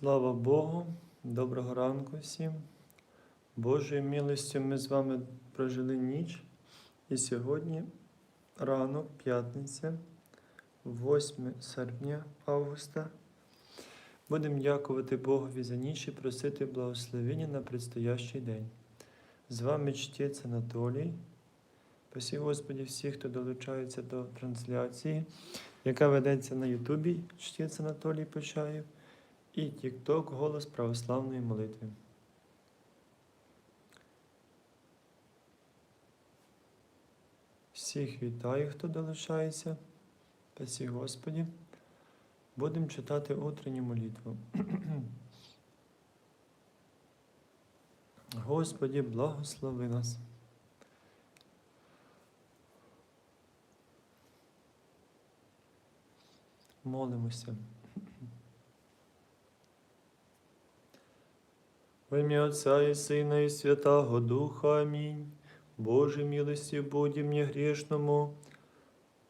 Слава Богу, доброго ранку всім. Божою милостю ми з вами прожили ніч. І сьогодні ранок, п'ятниця, 8 серпня августа. Будемо дякувати Богові за ніч і просити благословення на предстоящий день. З вами чтець Анатолій. Спасі Господі всіх, хто долучається до трансляції, яка ведеться на Ютубі чтець Анатолій Почаєв і TikTok Голос православної молитви. Всіх вітаю, хто долучається. Спасі Господі. Будемо читати утренню молитву. Господі, благослови нас. Молимося. В ім'я Отця і Сина, і Святого Духа. Амінь. Боже милості будь мне грешному.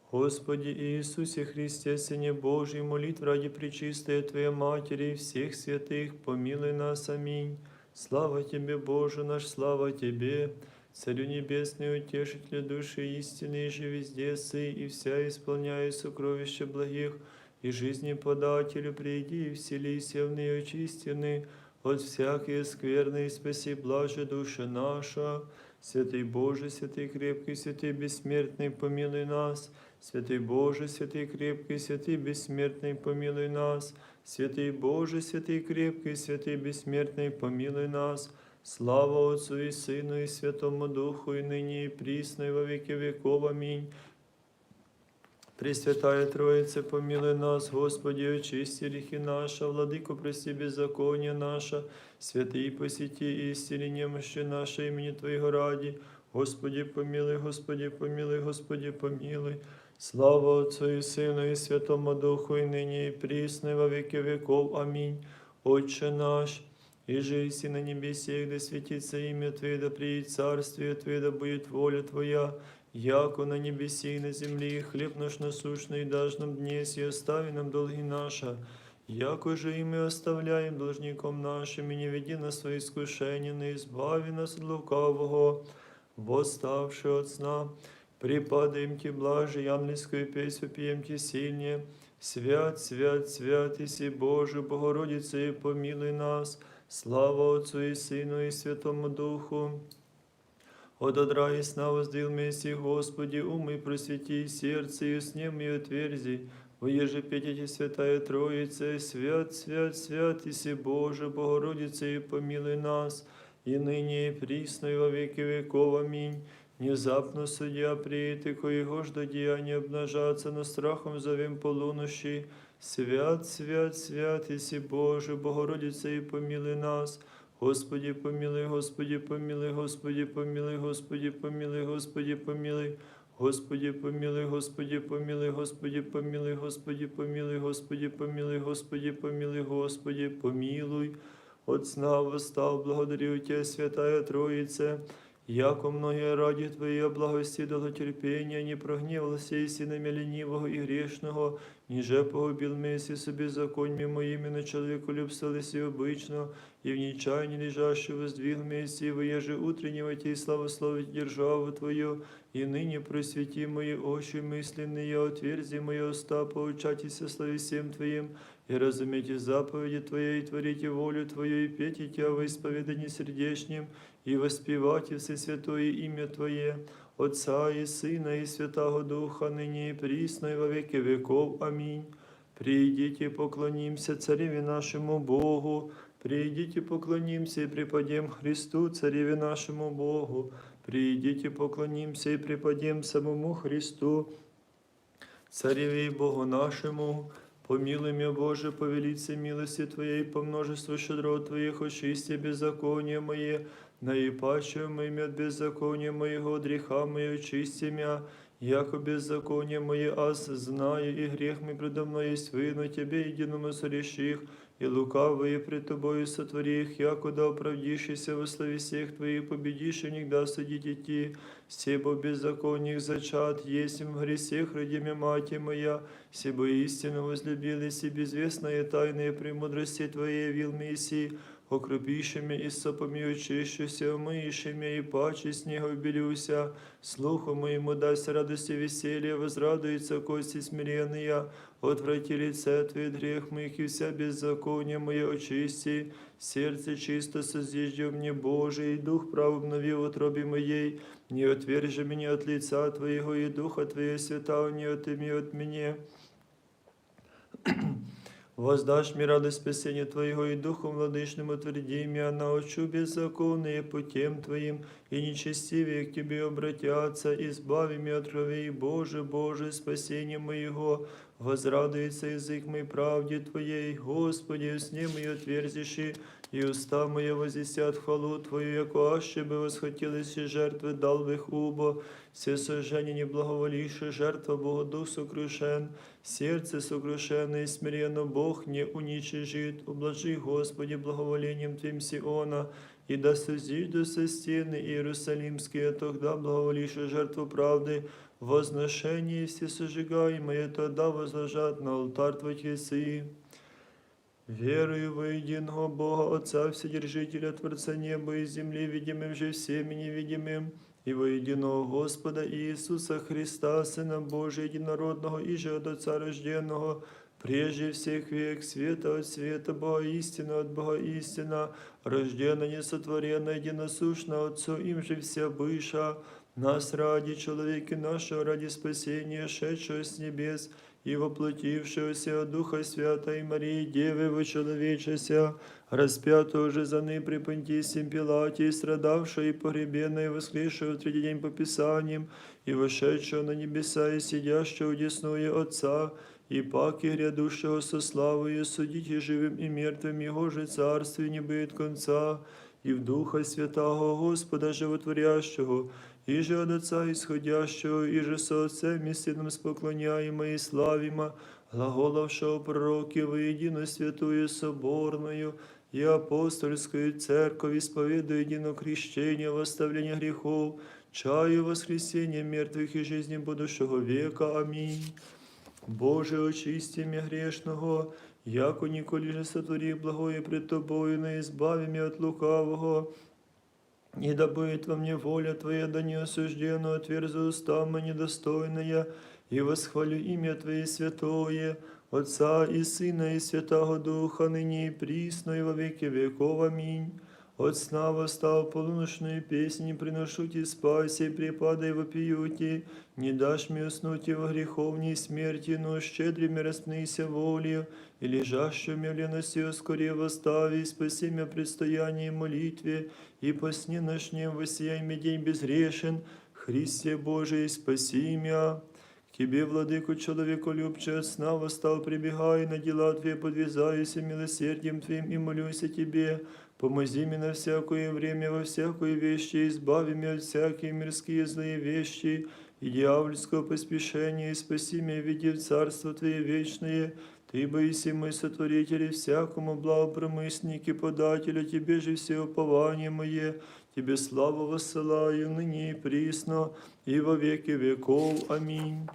Господи Иисусе Христе, Сыне Божий, молитв ради Пречистой Твоей Матери и всех святых, помилуй нас. Аминь. Слава Тебе, Боже наш, слава Тебе, Царю Небесный, Утешитель души истины, же везде сы, и вся исполняя сокровища благих, и жизни подателю приди, и вселися в нее очистины, от всякой скверной, и спаси блаже душа наша. Святый Боже, святый крепкий, святый бессмертный, помилуй нас. Святый Боже, святый крепкий, святый бессмертный, помилуй нас. Святый Боже, святый крепкий, святый бессмертный, помилуй нас. Слава Отцу и Сыну и Святому Духу, и ныне и присно, и во веки веков. Аминь. Пресвятая Троица, помилуй нас, Господи, очисти грехи наши, Владыку, прости беззаконие наше, святый посети и исцели немощи наши имени Твоего ради. Господи, помилуй, Господи, помилуй, Господи, помилуй. Слава Отцу и Сыну и Святому Духу, и ныне и присно, и во веки веков. Аминь. Отче наш, и же и на небесе, да светится имя Твое, да приедет царствие Твое, да будет воля Твоя, яко на небеси и на земле, и хлеб наш насущный дашь нам днес, и остави нам долги наши, яко же и мы оставляем должником нашим, и не веди нас в свои искушения, но избави нас от лукавого, восставши от сна. Припадаем Ти, блаже, ангельскую песню пьем Ти сильнее. Свят, свят, свят, Иси Боже, Богородице, и помилуй нас. Слава Отцу и Сыну и Святому Духу. От одра и сна воздвил Месси, Господи, умы просвети сердце, и снем и отверзи. Воеже петите, Святая Троица, свят, свят, свят, Иси Боже, Богородице, и помилуй нас, и ныне, и присно, и во веки веков. Аминь. Внезапно судья приїти, коего ж до діяння обнажаться, но страхом зовем полунощі. Свят, свят, свят, Иси Боже, Богородице, и помилуй нас. Господи, помилуй, Господи, помилуй, Господи, помилуй, Господи, помилуй, Господи, помилуй. Господи, помилуй, Господи, помилуй, Господи, помилуй, Господи, помилуй, Господи, помилуй, Господи, помилуй, Господи, помилуй. От сна восстав, благодарю Тебя, Святая Троица, Яко многие ради Твоей благости долготерпения не прогневался и синами ленивого и грешного, ниже погубил меси собі законьми моими на человеку любстались и обычно, и в нечаянии лежащего воздвиг меси, воеже утреннего Тебе славословить державу Твою, и ныне просвети мои очи мысленные, отверзи мои уста, поучайтесь славе всем Твоим, и разумейте заповеди Твоей, и творите волю Твою, и пейте Тебя во исповедании сердечнем, и воспевайте все святое имя Твое, Отца и Сына и Святого Духа, ныне и присно, и во веки веков. Аминь. Придите, поклонимся Цареве нашему Богу, придите, поклонимся и преподем Христу, Цареве нашему Богу, придите, поклонимся и преподем самому Христу, Цареве и Богу нашему, Помилуй меня, Боже, по велице милости Твоей, по множеству щедрот Твоих, очисти беззаконие мое, наипаче моими от беззакония моего, от греха мое, очисти меня, яко беззаконие мое, аз знаю, и грех мой предо мной есть выну Тебе, единому сореших, и лукавые пред Тобою сотвори их, якуда оправдившийся во славе всех Твоих, победишь и никогда судить идти, себо беззаконных зачат, есть в гресех родиме мати моя, себо истину возлюбились и безвестные тайные премудрости Твоей явил Мессии, окропішими і сопомі очищуся, омиєшими і паче снігу білюся, слуху моєму дасть радості веселья, возрадуется кости смиренные, отврати лице Твое от грех моих и вся беззаконие мое очисти, сердце чисто созижди мне Божий, и дух прав в утробе моей, не отвержи меня от лица Твоего, и духа Твоего святого не отыми от меня. Воздашь мне радость спасения Твоего и Духом Владычным утверди меня, научу беззаконные путем Твоим, и нечестивые к Тебе обратятся, избави меня от крови, Боже, Боже, спасение моего, возрадуется язык мой правде Твоей, Господи, сне мои отверзиши, и уста мои возвестят хвалу Твою, яко аще бы восхотелись и жертвы дал бы их убо, все сожжения неблаговолившие, жертва Богу Дух сокрушен, сердце сокрушенное и смиренно Бог не уничижит, ублажи, Господи, благоволением Твим Сиона, и да созижду со стены Иерусалимские, тогда благоволившие жертву правды, возношение все сожигаемые, тогда возложат на алтарь Твой Хрисы. Верую во единого Бога, Отца Вседержителя, Творца неба и земли, видимым же всеми невидимым, и во единого Господа Иисуса Христа, Сына Божия, единородного, и же от Отца рожденного, прежде всех век, света от света, Бога истина от Бога истина, рождена, несотворена, единосущна Отцу, им же вся быша, нас ради человека нашего, ради спасения, шедшего с небес, и воплотившегося от Духа Святой и Марии, Девы вочеловечеся, распятого же за ны при Понтисим Пилате, и страдавшего и погребенного, и воскресшего в третий день по Писаниям, и вошедшего на небеса, и сидящего удесную Отца, и паки грядущего со славою судить и живым и мертвым, Его же царствие не будет конца, и в Духа Святого Господа Животворящего, и же от Отца исходящего, и же со Отцем и Сыном споклоняемо и славимо, глаголовшего пророки воедино святую соборную и апостольскую церковь, исповедуя едино крещение, восставление грехов, чаю воскресения мертвых и жизни будущего века. Аминь. Боже, очисти меня грешного, яко ніколи же сотвори благое пред Тобою, но избави меня от лукавого. И да будет во мне воля Твоя, да не осужденно отверзу уста мои недостойная, и восхвалю имя Твое святое, Отца и Сына и Святого Духа, ныне и присно, и во веки веков. Аминь. От сна восстал полуночную песнь, приношу ти спаси, припадай вопиюти, не дашь мне уснуть во греховней смерти, но щедрыми распнися волею, и лежащую в леностью скорее восстави, спаси меня предстоянии молитве, и по сне ночнем воссияй мне день безгрешен, Христе Божий, спаси меня. К Тебе, владыку человеколюбче, от сна восстал, прибегай, на дела Твои подвязаюся милосердием Твоим и молюсь о Тебе. Помози мне на всякое время, во всякой вещи, избави меня от всякие мирские злые вещи и дьявольского поспешения, и спаси меня, веди в Царство Твое вечное. Ты, боиси мой сотворитель, и всякому благопромыснике, подателю, Тебе же все упование мое, Тебе славу воссылаю ныне и присно, и во веки веков. Аминь.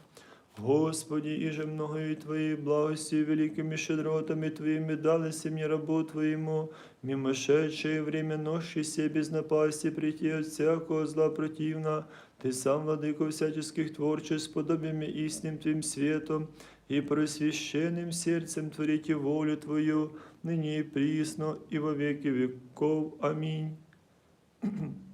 Господи, и же многою Твоей благости, великими щедротами Твоими далися мне рабу Твоему, мимошедшее время носшийся без напасти прийти от всякого зла противна, Ты сам, владыко всяческих творчеств, подобиями истинным Твоим светом и просвященным сердцем творите волю Твою, ныне и присно, и во веки веков. Аминь.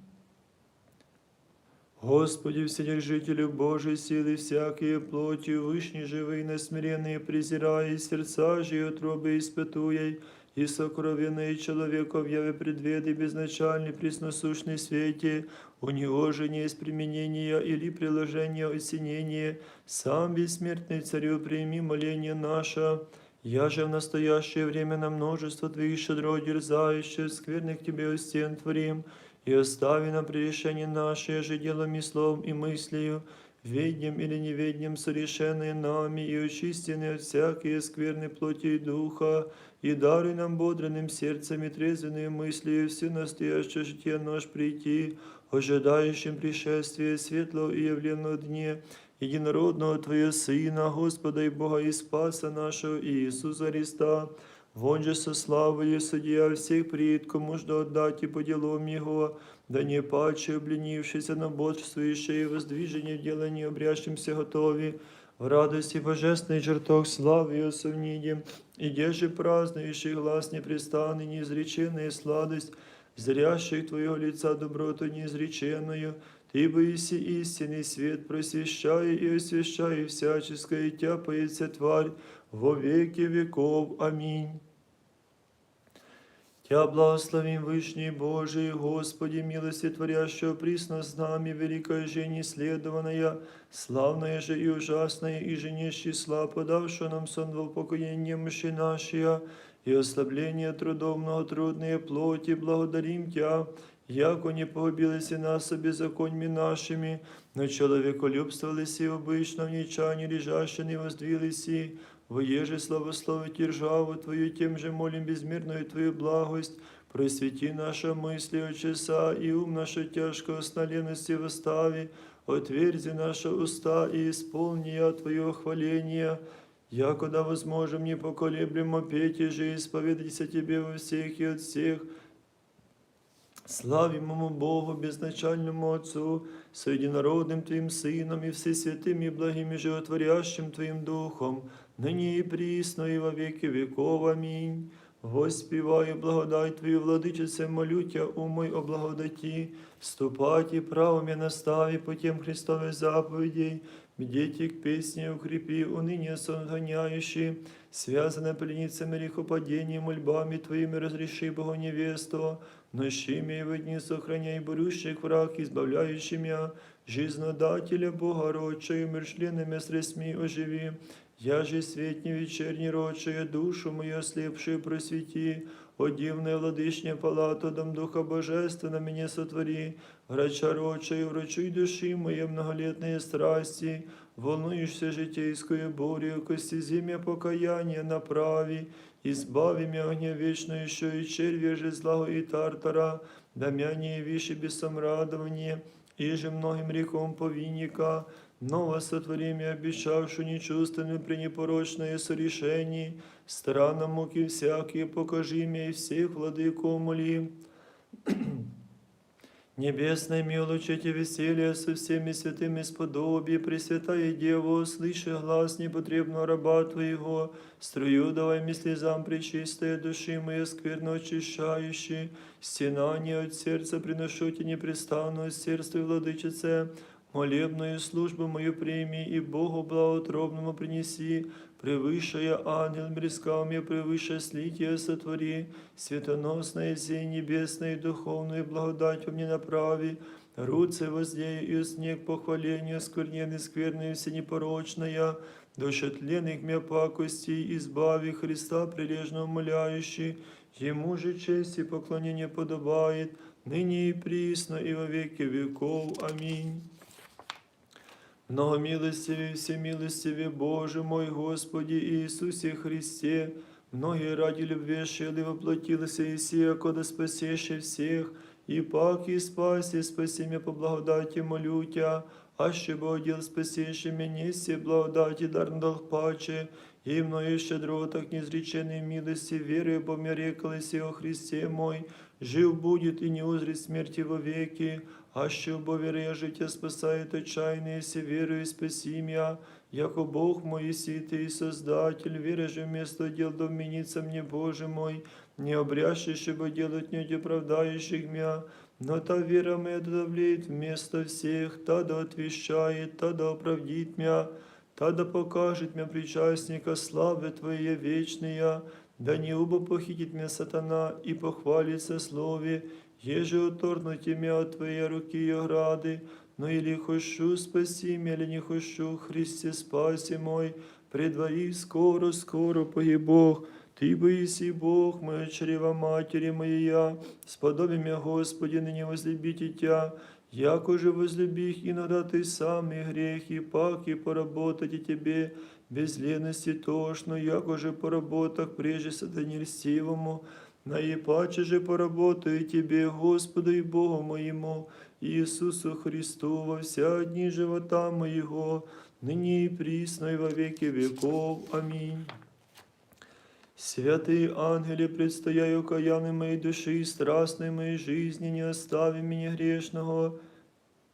Господи, Вседержителю Божией силы, всякие плотью, вышний живые, насмиренные, презирая, сердца же и утробы испытуя, и сокровенные человеков яве предведы безначальный пресносущный свете, у него же не есть применения или приложения осенения, сам бессмертный царю прими моление наше, я же в настоящее время на множество Твоих щедро дерзающих, скверных Тебе у стен творим, и остави нам прегрешение наше же делом и словом и мыслью, веднем или неведнем совершенные нами, и очистенные от всякие скверной плоти и духа, и даруй нам бодренным сердцем и трезвенные мысли все настоящее житие наш прийти, ожидающим пришествия светлого и явленного дне, единородного Твоего Сына, Господа и Бога и Спаса нашего Иисуса Христа, Вон же со славою судья всех приит, кому жду отдать и по делам Его, да не паче, обленившийся на бодрствующее и воздвижение в делании обрящимся готови, в радости божественной чертог славы ее совнидем, и деже празднующий глаз непрестанный, неизреченная сладость, зрящих Твоего лица доброту неизреченную, Ты боиси истинный свет, просвещай и освящай всяческое, и тяпается тварь во веки веков. Аминь. Тя благословим Вышний Божий, Господи, милости творящего присно с нами, великая же неследованная, славная же и ужасная, и же не числа, подавшая нам сон во упокоение мыши нашия, и ослабление трудов многотрудные плоти, благодарим Тя, яко не погубилися нас беззаконьми нашими, но человеколюбствовалися обычно в нечане лежаще не воздвилися, Воеже славословить и ржаву Твою, тем же молим безмерную Твою благость, просвети наши мысли от часа и ум нашу тяжкого сноленности восстави, отверзи наши уста и исполни я Твое хваление, якуда возможем непоколеблемо петь и же исповедаться Тебе во всех и от всех, Славимому Богу, безначальному Отцу, с единородным Твоим Сыном и всесвятым и благим и животворящим Твоим Духом, ныне и присно и во веки веков. Аминь. Воспіваю благодать Твою, владичице, молю Тя, умой о благодаті, ступати правом я настави путем Христовых заповедей, бдите к песне укрепи, уныние согоняющие, связанное пленницами грехопадения, мольбами Твоими разреши Богу невесту, нощими и в дни сохраняй борющих враг, избавляющий меня, жизнодателя Бога роча, умершленными средствами оживи, я же светни вечерней рочая, душу мою ослепшую просвети, о дивная владычня палату, дом Духа Божественно меня сотвори, врача рочая, врачуй души моей многолетные страсти, волнуешься житейскую бурю, кости зимя покаяния направи, избави меня огня вечную, еще и червя же злагу и тартара, да мя не виши без самрадования, и же многим реком повинника, Ново сотвори мне, обещавшую при пренепорочное сорешение, странно муки всякие, покажи мне и всех владыков моли. Небесное милочите веселье со всеми святыми сподобие, Пресвятая Дева, слыши глаз непотребного раба Твоего, струю давай мне слезам пречистая души моей скверно очищающей, стенание от сердца приношу тебе непрестанную сердце владычице, молебную службу мою прими и Богу благоутробному принеси, превыше ангел мрескал мне, превыше слитие сотвори, светоносное сей небесное и духовную благодать мне направи, руце воздею и снег похвалению, скверненный, скверный, всенепорочная, душа тленных мя пакости, избави Христа прилежно умоляющий, Ему же честь и поклонение подобает, ныне и присно, и во веки веков. Аминь. Многомилостивый, всемилостивый Боже мой Господи Иисусе Христе, многие ради любви шили воплотилися и сия, кода спасеше всех, и пак и спаси, спаси меня по благодати молю Тя, а ще Богдел спасеше меня, все благодати дар дал паче, и мною щедро так незреченной милости, верою помярекалися о Христе мой, жив будет и не узрит смерти вовеки, а що бо віри життя спасает отчаянные, все верою и спаси меня, яко Бог мой си ты и Создатель, веря же вместо дел доменится мне, Боже мой, не обрящий, чтобы делать не оправдающих меня, но та вера моя да влеет вместо всех, та да отвещает, та да оправдит меня, та да покажет мне причастника славы Твоей вечная, да не убо похитит меня сатана и похвалится слове, еже оторнуть имя от Твоей руки и ограды, но или хочу спаси меня, или не хочу, Христе спаси мой, предвори скоро, скоро погибох, Ты боиси Бог, моя чрева матери моя, сподоби меня, Господи, ныне возлюбите Тя, яко же возлюби их, иногда Ты сам и грех, и пак, и поработать и Тебе, без лености тошно, яко же по работах прежде сатане льстивому, наипаче же поработаю Тебе, Господу и Богу моему, Иисусу Христу, во вся дни живота моего, ныне и присно и во веки веков. Аминь. Святые ангели, предстояю каяны моей души и страстной моей жизни, не остави меня грешного,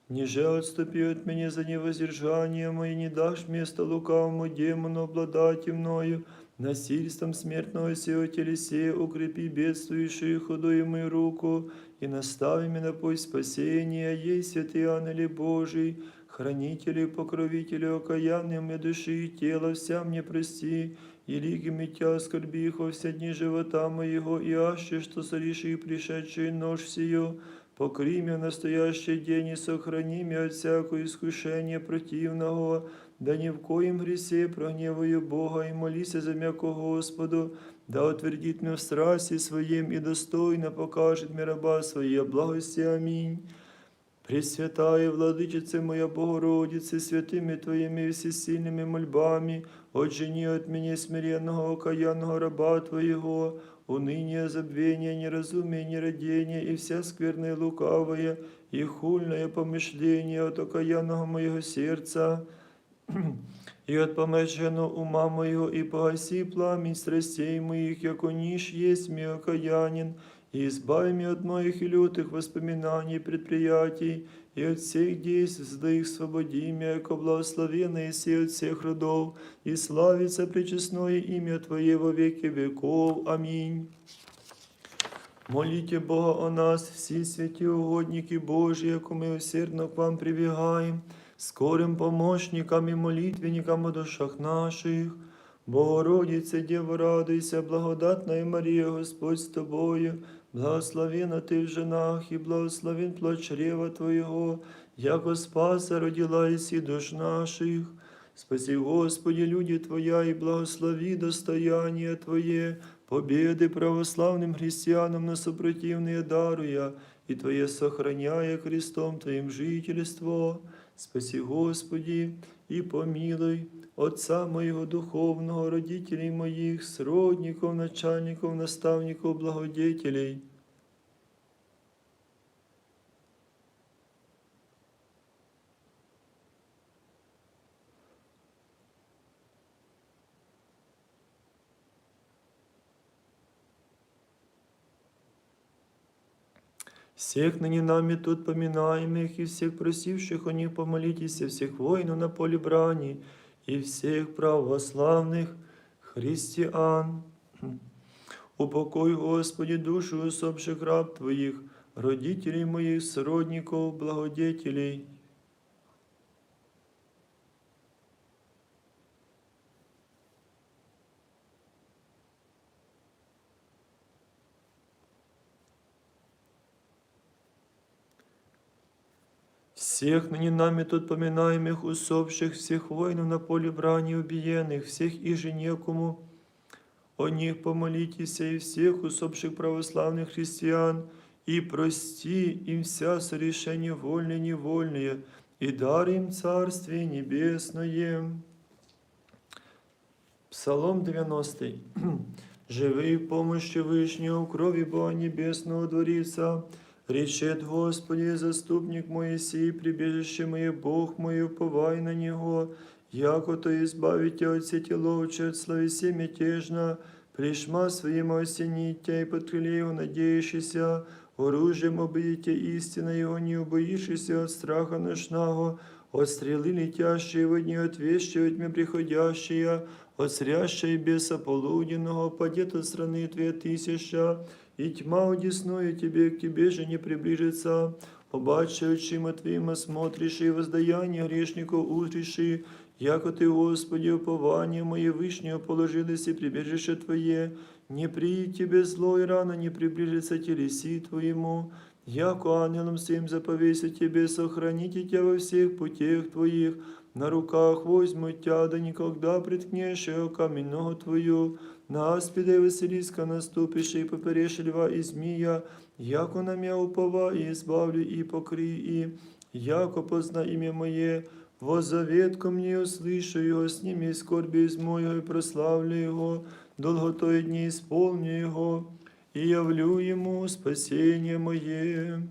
Ниже отступи от меня за невоздержание мое, не дашь место лукавому демону обладать мною, насильством смертного сего телесе укрепи бедствующую худую мою руку, и настави меня на путь спасения, ей святые ангели Божий, хранители, покровители окаянные мне души и тела, вся мне прости, и митя скорби все дни живота моего, и аще, что сореши пришедший нож сию, Покри меня в настоящий день и сохрани меня от всякого искушения противного, да ни в коем гресе прогневаю Бога и молися за м'яко Господу, да утвердит меня в страсти своим и достойно покажет мне раба своей благости. Аминь. Пресвятая Владычице моя Богородице, святыми Твоими всесильными мольбами, отжени от меня смиренного окаянного раба Твоего, уныние, забвение, неразумие, нерадение и вся скверное лукавое и хульное помышление от окаянного моего сердца, и от помешанного ума моего, и погаси пламень страстей моих, яко ниш есть мне окаянин, и избави от моих и лютых воспоминаний предприятий, и от всех действий злых свободи меня, яко благословенное си от всех родов, и славится пречестное имя Твое во веки веков. Аминь. Молите Бога о нас, всі святі угодники Божі, яко ми усердно к вам прибігаємо, скорим помощникам і молитвенникам о душах наших. Богородице, Дєво, радуйся, благодатна Марія, Господь з тобою, благословена ти в женах, і благословен плод чрева Твоєго, яко спаса родила ісі душ наших. Спаси, Господи, люди Твоя, и благослови достояние Твое, победы православным христианам на сопротивные даруя, и Твое сохраняя Христом Твоим жительство. Спаси, Господи, і помилуй Отца моєго духовного, родителей моїх, сродников, начальников, наставников, благодетелей. Всех ныне нами тут поминаемых и всех просивших о них помолитесь, и всех воинов на поле брани, и всех православных христиан. Упокой, Господи, душу усопших раб Твоих, родителей моих, сродников, благодетелей. Всех ныне нами тут поминаемых усопших, всех воинов на поле брани убиенных, всех и же некому, о них помолитесь, и всех усопших православных христиан, и прости им вся сорешение вольное и невольное, и дар им Царствие Небесное. Псалом 90. Живи в помощи Вышнего, в крови Бога Небесного дворится, Речет Господи, заступник Моисей, прибежище мое, Бог мой, уповай на Него, яко то избавите от сети ловче, от словеси мятежно, пришма своим осенитя и под крылею надеющийся, оружием обидите истина Его, не убоишься от страха ношного, от стрелы летящие в дни, от вещи от тьмы приходящие, от срящей беса полуденного, падет от страны две тысяча, и тьма удесную тебе, к тебе же не приближится. Побачи очима Твоїма смотришь, и воздаяние грешников узриши, яко Ты, Господи, упование мое вышнее положилось и прибежище Твое, не приидет Тебе зло и рано не приближится телеси Твоему, яко ангелом своим заповеся Тебе, сохраните Тебя во всех путях Твоих, на руках возьму Тя, да никогда приткнешь камень ногу Твою, на аспиде Василиска наступишь и поперешь льва и змія, яко на мя упова, и избавлю, и покри, и яко позна имя Моє, Во завет ко мне услышу его, сними скорби из моего и прославлю его, долготой дни исполню его, и явлю ему спасение мое.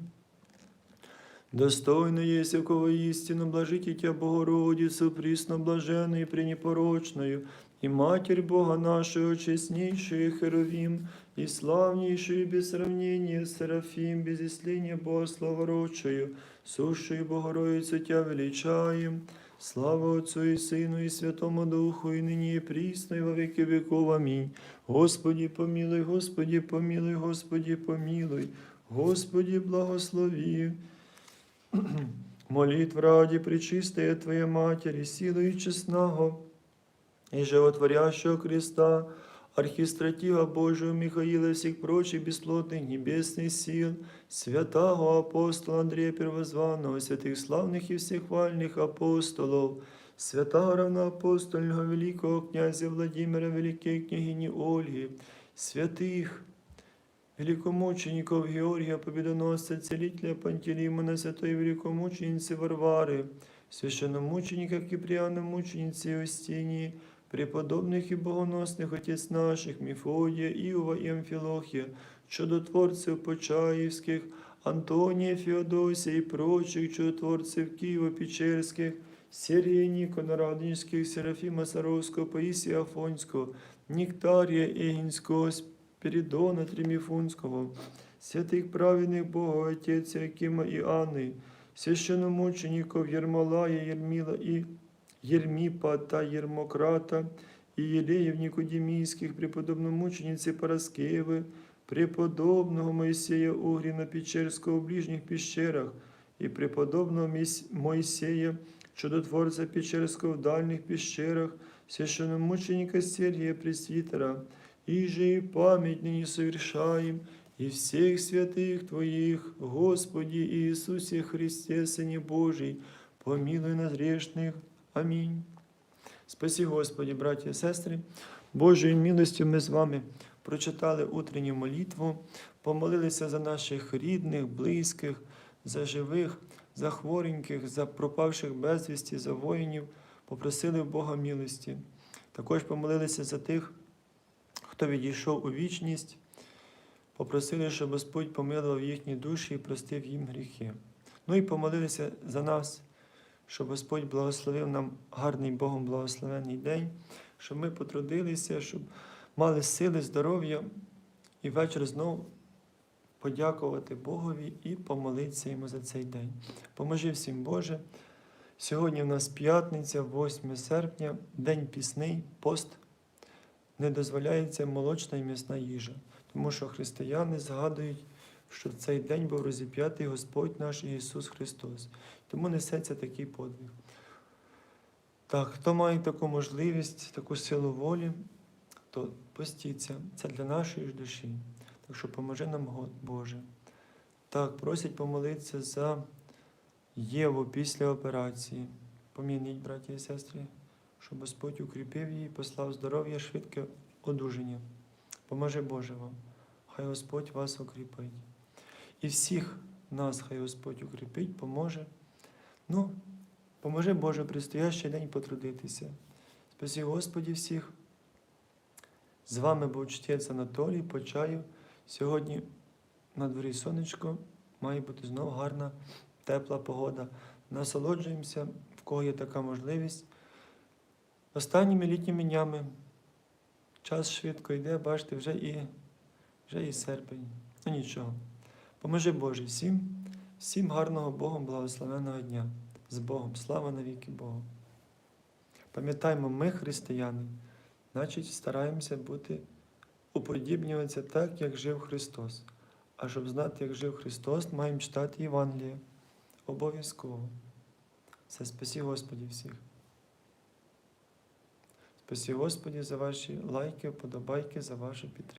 Достойно есть якого истину блажите Тя Богородицу, присно блаженную и пренепорочную, и Матерь Бога нашего, честнейшую Херовим, и славнейшую без сравнения Серафим, без исления Бога славородшую, сущую Богородицу Тя величаем. Слава Отцу и Сыну и Святому Духу, и ныне и присно, и во веки веков. Аминь. Господи, помилуй, Господи, помилуй, Господи, помилуй, Господи, благослови. Молитв ради пречистая Твоя Матери, силу и честного, и животворящего креста, архистратива Божию Михаила и всех прочих бесплотных небесных сил, святого апостола Андрея Первозванного, святых славных и всех вальных апостолов, святого равноапостольного великого князя Владимира, великой княгини Ольги, святых великомучеников Георгия Победоносца, целителя Пантелеймона, святой великомученицы Варвары, священномученика Киприана, мученицы Евстинии, преподобных и богоносных отець наших Міфодія, Іова і Амфілохія, чудотворців Почаївських, Антонія Феодосія і прочих чудотворців Києво-Печерських, Сергія Нікона Радонежських, Серафіма Саровського, Паїсія Афонського, Нектарія Егінського, Спірідона Триміфунського, святих праведних Бога, Отець Якима і Анни, священномучеников Єрмолая, Єрміла і Єрміпа та Єрмократа, і Єлеїв Нікодімійських, преподобномучениці Параскеви, преподобного Моїсея Угріна Печерського в ближніх піщерах, і преподобного Міс- Моїсея, чудотворця Печерського в дальніх піщерах, священномученика Сергія Пресвітера, і же і память нині совершаем, и всех святых Твоих, Господи Иисусе Христе, Сыне Божий, помилуй нас грешных. Амінь. Спасі Господі, браті і сестри, Божою милостю ми з вами прочитали утренню молитву, помолилися за наших рідних, близьких, за живих, за хвореньких, за пропавших безвісті, за воїнів, попросили Бога милості. Також помолилися за тих, хто відійшов у вічність, попросили, щоб Господь помилував їхні душі і простив їм гріхи. Ну і помолилися за нас, щоб Господь благословив нам гарний Богом благословений день, щоб ми потрудилися, щоб мали сили, здоров'я і ввечері знову подякувати Богові і помолитися йому за цей день. Поможи всім Боже. Сьогодні в нас п'ятниця, 8 серпня, день пісний, пост. Не дозволяється молочна і м'ясна їжа, тому що християни згадують, що в цей день був розіп'ятий Господь наш Ісус Христос. Тому несеться такий подвиг. Так, хто має таку можливість, таку силу волі, то постіться. Це для нашої ж душі. Так що поможи нам Боже. Так, просять помолитися за Єву після операції. Помініть, браті і сестри, щоб Господь укріпив її, послав здоров'я, швидке одужання. Поможи Боже вам. Хай Господь вас укріпить. І всіх нас, хай Господь укріпить, поможе. Ну, поможи Боже предстоящий день потрудитися. Спасі Господі всіх. З вами був чтець Анатолій Почаєв. Сьогодні на дворі сонечко, має бути знову гарна, тепла погода. Насолоджуємося, в кого є така можливість. Останніми літніми днями час швидко йде, бачите, вже і, вже і серпень. Ну нічого. Поможи Боже всім, всім гарного Богом благословеного дня. З Богом. Слава навіки Богу. Пам'ятаємо, ми, християни, значить стараємося бути, уподібнюватися так, як жив Христос. А щоб знати, як жив Христос, маємо читати Євангеліє. Обов'язково. Все, спасі Господі всіх. Спасі Господі за ваші лайки, вподобайки, за вашу підтримку.